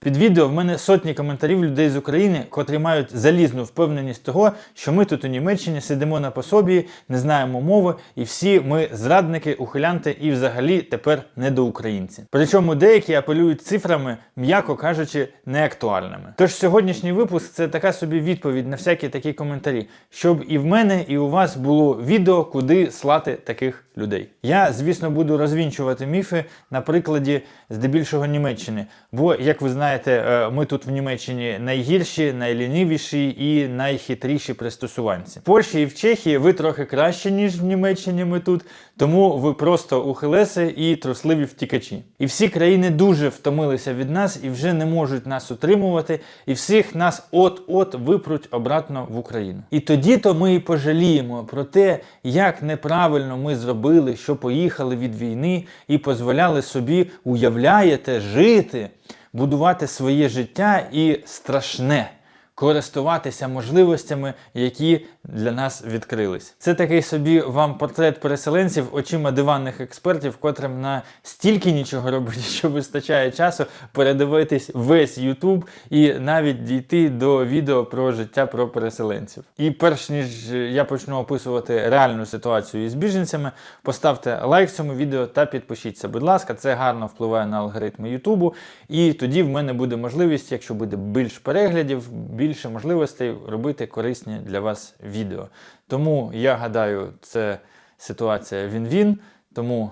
Під відео в мене сотні коментарів людей з України, котрі мають залізну впевненість того, що ми тут у Німеччині сидимо на пособі, не знаємо мови, і всі ми зрадники, ухилянти і взагалі тепер недоукраїнці. Причому деякі апелюють цифрами, м'яко кажучи, неактуальними. Тож сьогоднішній випуск це така собі відповідь на всякі такі коментарі, щоб і в мене, і у вас було відео, куди слати таких людей. Я, звісно, буду розвінчувати міфи на прикладі здебільшого Німеччини. Бо, як ви знаєте, е, ми тут в Німеччині найгірші, найлінивіші і найхитріші пристосуванці. В Польщі і в Чехії ви трохи краще, ніж в Німеччині ми тут, тому ви просто ухилеси і трусливі втікачі. І всі країни дуже втомилися від нас і вже не можуть нас утримувати, і всіх нас от-от випруть обратно в Україну. І тоді то ми і пожаліємо про те, як неправильно ми зробили, що поїхали від війни і дозволяли собі, уявляєте, жити, будувати своє життя і страшне користуватися можливостями, які для нас відкрились. Це такий собі вам портрет переселенців очима диванних експертів, котрим на стільки нічого робить, що вистачає часу передивитись весь YouTube і навіть дійти до відео про життя про переселенців. І перш ніж я почну описувати реальну ситуацію із біженцями, поставте лайк цьому відео та підпишіться. Будь ласка, це гарно впливає на алгоритми Ютубу. І тоді в мене буде можливість, якщо буде більш переглядів, більше можливостей робити корисні для вас відео. Тому я гадаю, це ситуація він-він. Тому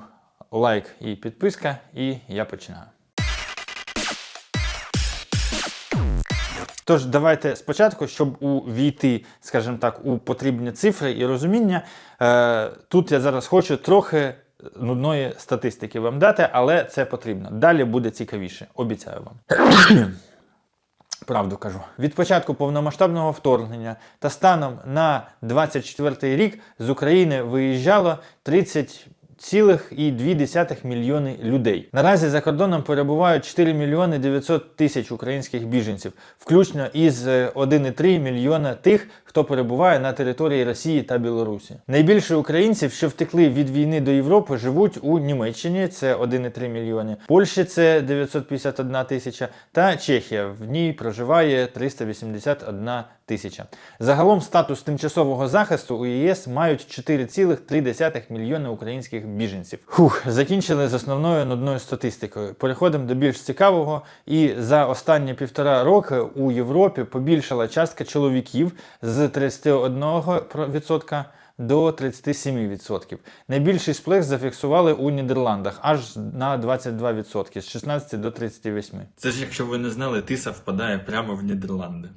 лайк і підписка, і я починаю. Тож давайте спочатку, щоб увійти, скажімо так, у потрібні цифри і розуміння. Е, тут я зараз хочу трохи нудної статистики вам дати, але це потрібно. Далі буде цікавіше, обіцяю вам. Правду кажу. Від початку повномасштабного вторгнення та станом на 24 рік з України виїжджало 30 2,2 мільйони людей. Наразі за кордоном перебувають 4 мільйони 900 тисяч українських біженців, включно із е, 1,3 мільйона тих, хто перебуває на території Росії та Білорусі. Найбільше українців, що втекли від війни до Європи, живуть у Німеччині, це 1,3 мільйони, Польщі це 951 тисяча, та Чехія. В ній проживає 381 тисяча. Загалом статус тимчасового захисту у ЄС мають 4,3 мільйони українських біженців. Фух, закінчили з основною нудною статистикою. Переходимо до більш цікавого. І за останні півтора роки у Європі побільшала частка чоловіків з 31% до 37%. Найбільший сплех зафіксували у Нідерландах аж на 22%, з 16 до 38%. Це ж якщо ви не знали, тиса впадає прямо в Нідерланди.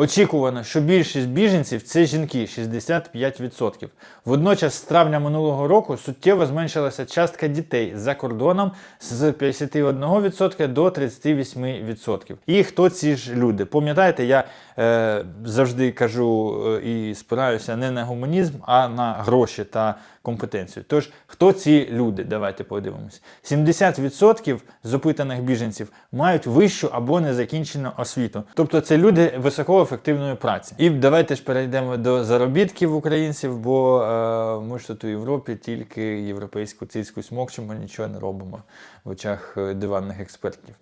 Очікувано, що більшість біженців це жінки 65%. Водночас, з травня минулого року суттєво зменшилася частка дітей за кордоном з 51% до 38%. І хто ці ж люди? Пам'ятаєте, я е, завжди кажу е, і спираюся не на гуманізм, а на гроші та компетенцію. Тож, хто ці люди? Давайте подивимось. 70% з опитаних біженців мають вищу або незакінчену освіту. Тобто це люди високоефективної праці. І давайте ж перейдемо до заробітків українців, бо е, ми ж тут у Європі тільки європейську цицьку смокчемо, нічого не робимо в очах е, диванних експертів.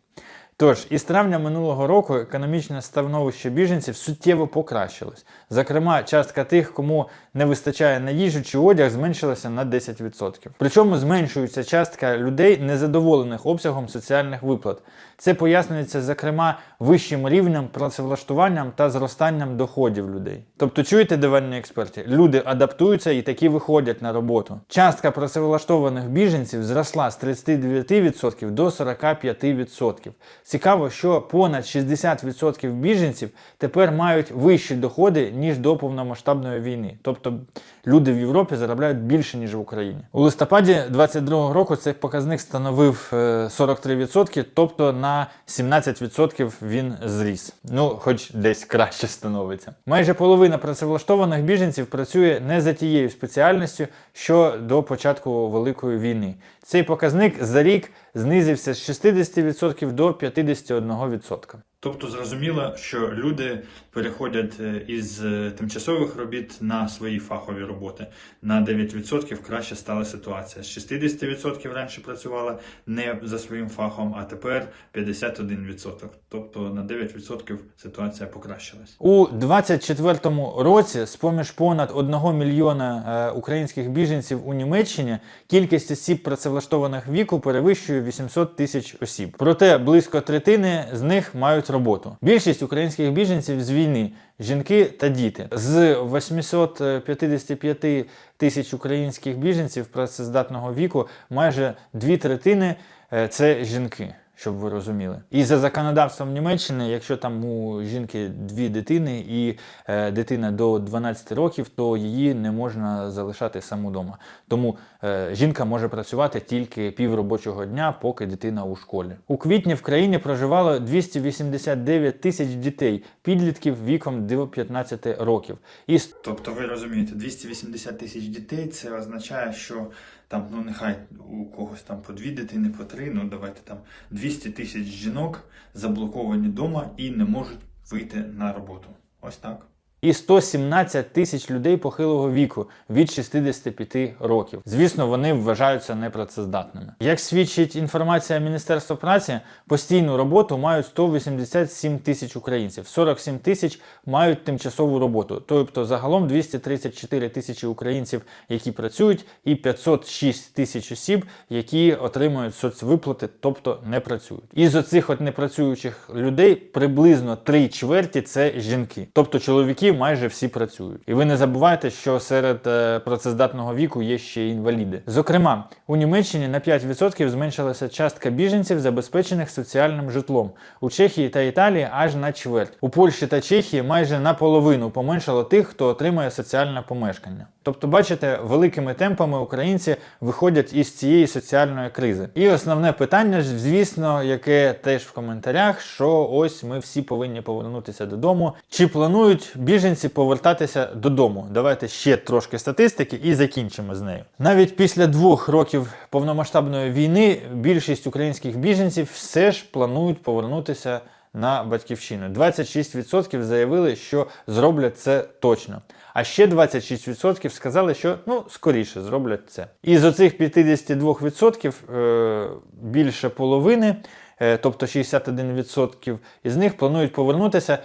Тож, із травня минулого року економічне становище біженців суттєво покращилось. Зокрема, частка тих, кому не вистачає на їжу чи одяг, зменшилася на 10%. Причому зменшується частка людей, незадоволених обсягом соціальних виплат. Це пояснюється, зокрема, вищим рівнем працевлаштуванням та зростанням доходів людей. Тобто, чуєте, диванні експерти, люди адаптуються і такі виходять на роботу. Частка працевлаштованих біженців зросла з 39% до 45%. Цікаво, що понад 60% біженців тепер мають вищі доходи, ніж до повномасштабної війни. Тобто люди в Європі заробляють більше, ніж в Україні. У листопаді 2022 року цей показник становив е, 43%, тобто на 17% він зріс. Ну, хоч десь краще становиться. Майже половина працевлаштованих біженців працює не за тією спеціальністю, що до початку Великої війни. Цей показник за рік знизився з 60% до 51%. Тобто зрозуміло, що люди переходять е, із е, тимчасових робіт на свої фахові роботи. На 9% краще стала ситуація. З 60% раніше працювала не за своїм фахом, а тепер 51%. Тобто на 9% ситуація покращилась. У 24-му році, з поміж понад 1 мільйона е, українських біженців у Німеччині, кількість осіб працевлаштованих віку перевищує 800 тисяч осіб. Проте близько третини з них мають роботу. Більшість українських біженців з війни жінки та діти. З 855 тисяч українських біженців працездатного віку майже дві третини е, це жінки. Щоб ви розуміли, і за законодавством Німеччини, якщо там у жінки дві дитини і е, дитина до 12 років, то її не можна залишати саму вдома. Тому е, жінка може працювати тільки півробочого дня, поки дитина у школі. У квітні в країні проживало 289 тисяч дітей, підлітків віком до 15 років. І тобто, ви розумієте, 280 тисяч дітей це означає, що там, ну нехай у когось там по дві дитини, по три, ну давайте там 200 тисяч жінок заблоковані вдома і не можуть вийти на роботу. Ось так. І 117 тисяч людей похилого віку від 65 років. Звісно, вони вважаються непрацездатними. Як свідчить інформація Міністерства праці, постійну роботу мають 187 тисяч українців, 47 тисяч мають тимчасову роботу. Тобто загалом 234 тисячі українців, які працюють, і 506 тисяч осіб, які отримують соцвиплати, тобто не працюють. Із оцих от непрацюючих людей приблизно три чверті це жінки, тобто чоловіки майже всі працюють. І ви не забувайте, що серед е, працездатного віку є ще інваліди. Зокрема, у Німеччині на 5% зменшилася частка біженців, забезпечених соціальним житлом. У Чехії та Італії аж на чверть. У Польщі та Чехії майже наполовину поменшало тих, хто отримує соціальне помешкання. Тобто, бачите, великими темпами українці виходять із цієї соціальної кризи. І основне питання ж, звісно, яке теж в коментарях, що ось ми всі повинні повернутися додому. Чи планують біженці повертатися додому? Давайте ще трошки статистики і закінчимо з нею. Навіть після двох років повномасштабної війни більшість українських біженців все ж планують повернутися на батьківщину. 26% заявили, що зроблять це точно. А ще 26% сказали, що ну скоріше зроблять це. І з оцих 52% е, більше половини, е, тобто 61% із них планують повернутися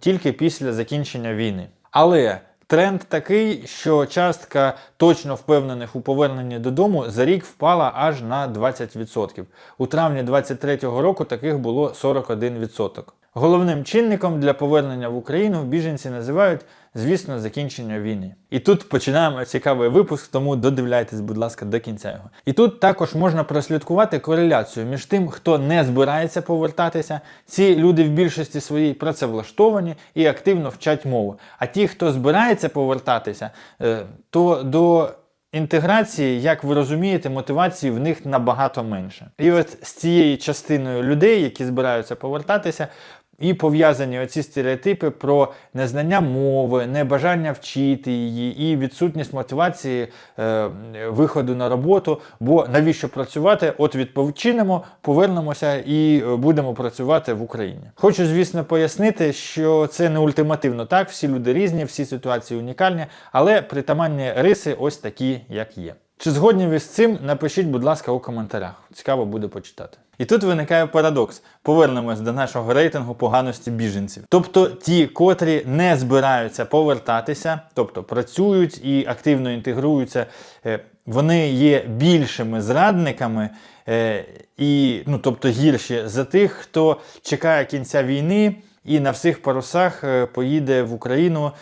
тільки після закінчення війни. Але тренд такий, що частка точно впевнених у поверненні додому за рік впала аж на 20%. У травні 2023 року таких було 41%. Головним чинником для повернення в Україну біженці називають, звісно, закінчення війни. І тут починаємо цікавий випуск, тому додивляйтесь, будь ласка, до кінця його. І тут також можна прослідкувати кореляцію між тим, хто не збирається повертатися. Ці люди в більшості своїй працевлаштовані і активно вчать мову. А ті, хто збирається повертатися, е, то до інтеграції, як ви розумієте, мотивації в них набагато менше. І от з цією частиною людей, які збираються повертатися, і пов'язані оці стереотипи про незнання мови, небажання вчити її і відсутність мотивації е, виходу на роботу. Бо навіщо працювати? От відпочинемо, повернемося і е, будемо працювати в Україні. Хочу, звісно, пояснити, що це не ультимативно так. Всі люди різні, всі ситуації унікальні, але притаманні риси ось такі, як є. Чи згодні ви з цим? Напишіть, будь ласка, у коментарях. Цікаво буде почитати. І тут виникає парадокс. Повернемось до нашого рейтингу поганості біженців. Тобто ті, котрі не збираються повертатися, тобто працюють і активно інтегруються, е, вони є більшими зрадниками е, і, ну, тобто гірші за тих, хто чекає кінця війни. І на всіх парусах е, поїде в Україну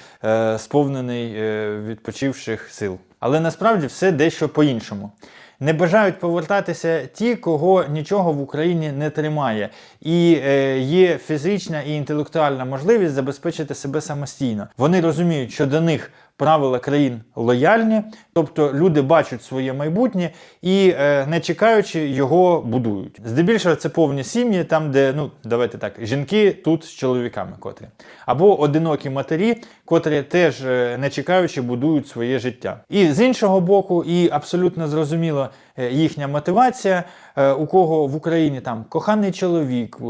сповнений відпочивших сил. Але насправді все дещо по-іншому. Не бажають повертатися ті, кого нічого в Україні не тримає, і е, є фізична і інтелектуальна можливість забезпечити себе самостійно. Вони розуміють, що до них правила країн лояльні, тобто люди бачать своє майбутнє і, е, не чекаючи, його будують. Здебільшого це повні сім'ї, там, де, ну, давайте так, жінки тут з чоловіками котрі. Або одинокі матері, котрі теж е, не чекаючи будують своє життя. І з іншого боку, і абсолютно зрозуміло, їхня мотивація, е, у кого в Україні там коханий чоловік, е,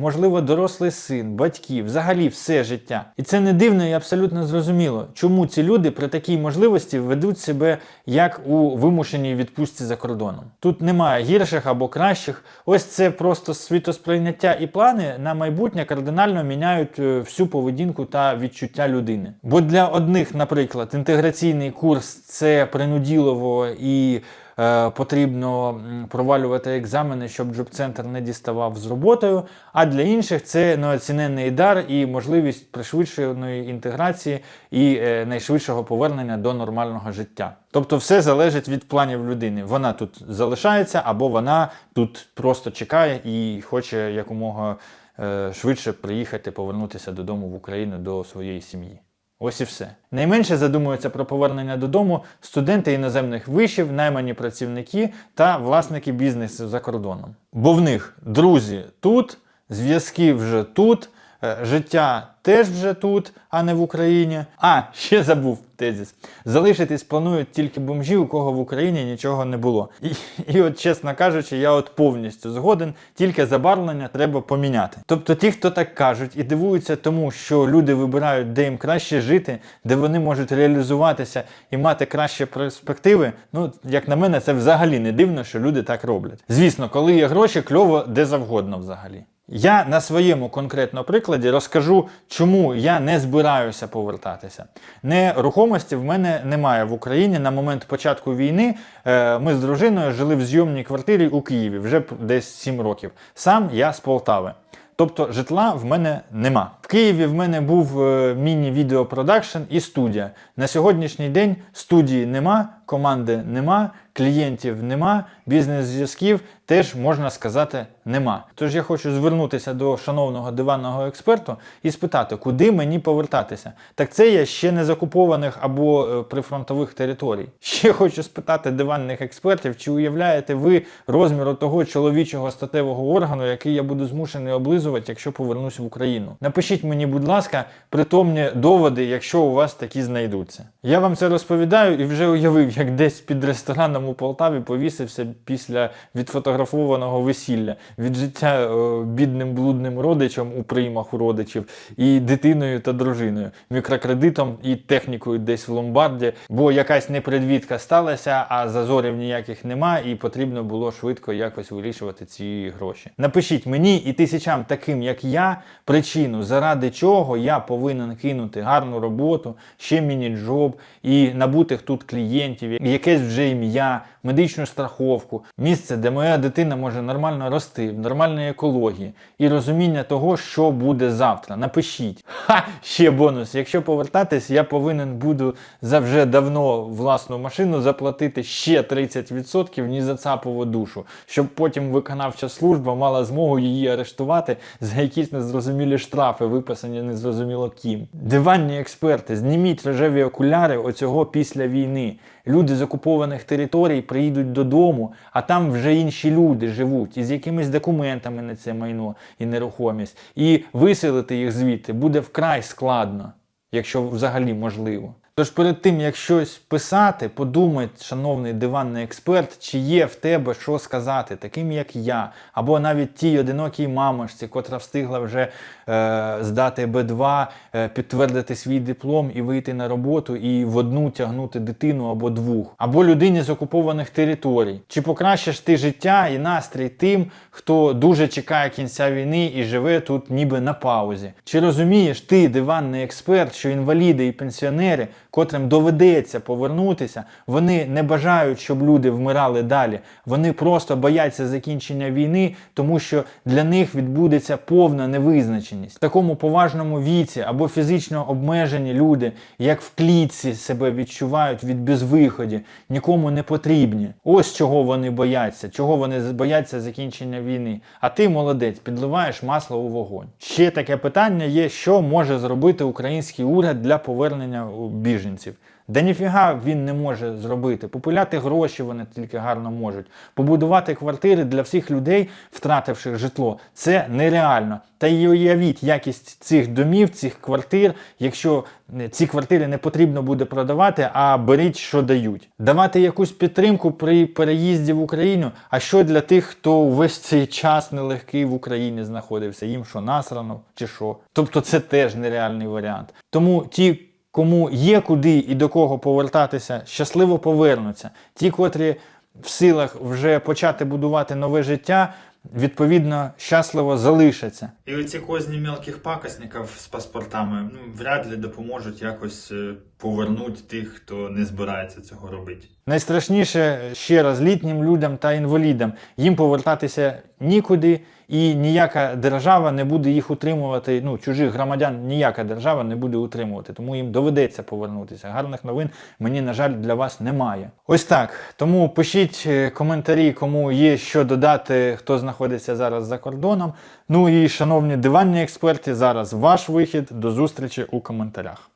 можливо, дорослий син, батьки, взагалі все життя. І це не дивно і абсолютно зрозуміло, чому ці люди при такій можливості ведуть себе як у вимушеній відпустці за кордоном. Тут немає гірших або кращих. Ось це просто світосприйняття і плани на майбутнє кардинально міняють е, всю поведінку та відчуття людини. Бо для одних, наприклад, інтеграційний курс це принуділово і е, потрібно провалювати екзамени, щоб джоб-центр не діставав з роботою. А для інших це неоціненний дар і можливість пришвидшеної інтеграції і е, найшвидшого повернення до нормального життя. Тобто все залежить від планів людини. Вона тут залишається або вона тут просто чекає і хоче якомога е, швидше приїхати, повернутися додому в Україну до своєї сім'ї. Ось і все. Найменше задумуються про повернення додому студенти іноземних вишів, наймані працівники та власники бізнесу за кордоном. Бо в них друзі тут, зв'язки вже тут, життя теж вже тут, а не в Україні. А, ще забув тезіс. Залишитись планують тільки бомжі, у кого в Україні нічого не було. І, і от, чесно кажучи, я от повністю згоден, тільки забарвлення треба поміняти. Тобто ті, хто так кажуть і дивуються тому, що люди вибирають, де їм краще жити, де вони можуть реалізуватися і мати кращі перспективи, ну, як на мене, це взагалі не дивно, що люди так роблять. Звісно, коли є гроші, кльово де завгодно взагалі. Я на своєму конкретному прикладі розкажу, чому я не збираюся повертатися. Нерухомості в мене немає в Україні. На момент початку війни е, ми з дружиною жили в зйомній квартирі у Києві вже десь 7 років. Сам я з Полтави. Тобто житла в мене нема. Києві в мене був е, міні-відеопродакшн і студія. На сьогоднішній день студії нема, команди нема, клієнтів нема, бізнес-зв'язків теж можна сказати нема. Тож я хочу звернутися до шановного диванного експерту і спитати, куди мені повертатися. Так це я ще не з окупованих або е, прифронтових територій. Ще хочу спитати диванних експертів, чи уявляєте ви розміру того чоловічого статевого органу, який я буду змушений облизувати, якщо повернусь в Україну. Напишіть мені, будь ласка, притомні доводи, якщо у вас такі знайдуться. Я вам це розповідаю і вже уявив, як десь під рестораном у Полтаві повісився після відфотографованого весілля від життя е, бідним блудним родичем у приймах у родичів і дитиною та дружиною, мікрокредитом і технікою десь в ломбарді, бо якась непредвідка сталася, а зазорів ніяких нема, і потрібно було швидко якось вирішувати ці гроші. Напишіть мені і тисячам таким, як я, причину, заради чого я повинен кинути гарну роботу, ще міні-джоб і набутих тут клієнтів, якесь вже ім'я, медичну страховку, місце, де моя дитина може нормально рости, в нормальній екології і розуміння того, що буде завтра. Напишіть. Ха! Ще бонус. Якщо повертатись, я повинен буду за вже давно власну машину заплатити ще 30% ні за цапову душу, щоб потім виконавча служба мала змогу її арештувати за якісь незрозумілі штрафи, виписані незрозуміло ким. Диванні експерти, зніміть рожеві окуляри оцього після війни. Люди з окупованих територій приїдуть додому, а там вже інші люди живуть із якимись документами на це майно і нерухомість. І виселити їх звідти буде вкрай складно, якщо взагалі можливо. Тож перед тим, як щось писати, подумай, шановний диванний експерт, чи є в тебе що сказати, таким як я, або навіть тій одинокій мамочці, котра встигла вже е, здати Б2, е, підтвердити свій диплом і вийти на роботу і в одну тягнути дитину або двох, або людині з окупованих територій. Чи покращиш ти життя і настрій тим, хто дуже чекає кінця війни і живе тут ніби на паузі? Чи розумієш ти, диванний експерт, що інваліди і пенсіонери, котрим доведеться повернутися, вони не бажають, щоб люди вмирали далі. Вони просто бояться закінчення війни, тому що для них відбудеться повна невизначеність. В такому поважному віці або фізично обмежені люди, як в клітці себе відчувають від безвиході, нікому не потрібні. Ось чого вони бояться, чого вони бояться закінчення війни. А ти молодець, підливаєш масло у вогонь. Ще таке питання є: що може зробити український уряд для повернення біженців? Да ніфіга він не може зробити. Попиляти гроші вони тільки гарно можуть. Побудувати квартири для всіх людей, втративших житло, це нереально. Та й уявіть якість цих домів, цих квартир, якщо е, ці квартири не потрібно буде продавати, а беріть, що дають. Давати якусь підтримку при переїзді в Україну. А що для тих, хто увесь цей час нелегкий в Україні знаходився? Їм що насрано чи що? Тобто це теж нереальний варіант. Тому ті. Кому є куди і до кого повертатися, щасливо повернуться. Ті, котрі в силах вже почати будувати нове життя, відповідно щасливо залишаться. І оці козні мелких пакосників з паспортами ну, вряд ли допоможуть якось повернути тих, хто не збирається цього робити. Найстрашніше ще раз літнім людям та інвалідам їм повертатися нікуди, і ніяка держава не буде їх утримувати. Ну, чужих громадян ніяка держава не буде утримувати, тому їм доведеться повернутися. Гарних новин мені, на жаль, для вас немає. Ось так. Тому пишіть е, коментарі, кому є що додати, хто знаходиться зараз за кордоном. Ну і шановні диванні експерти, зараз ваш вихід. До зустрічі у коментарях.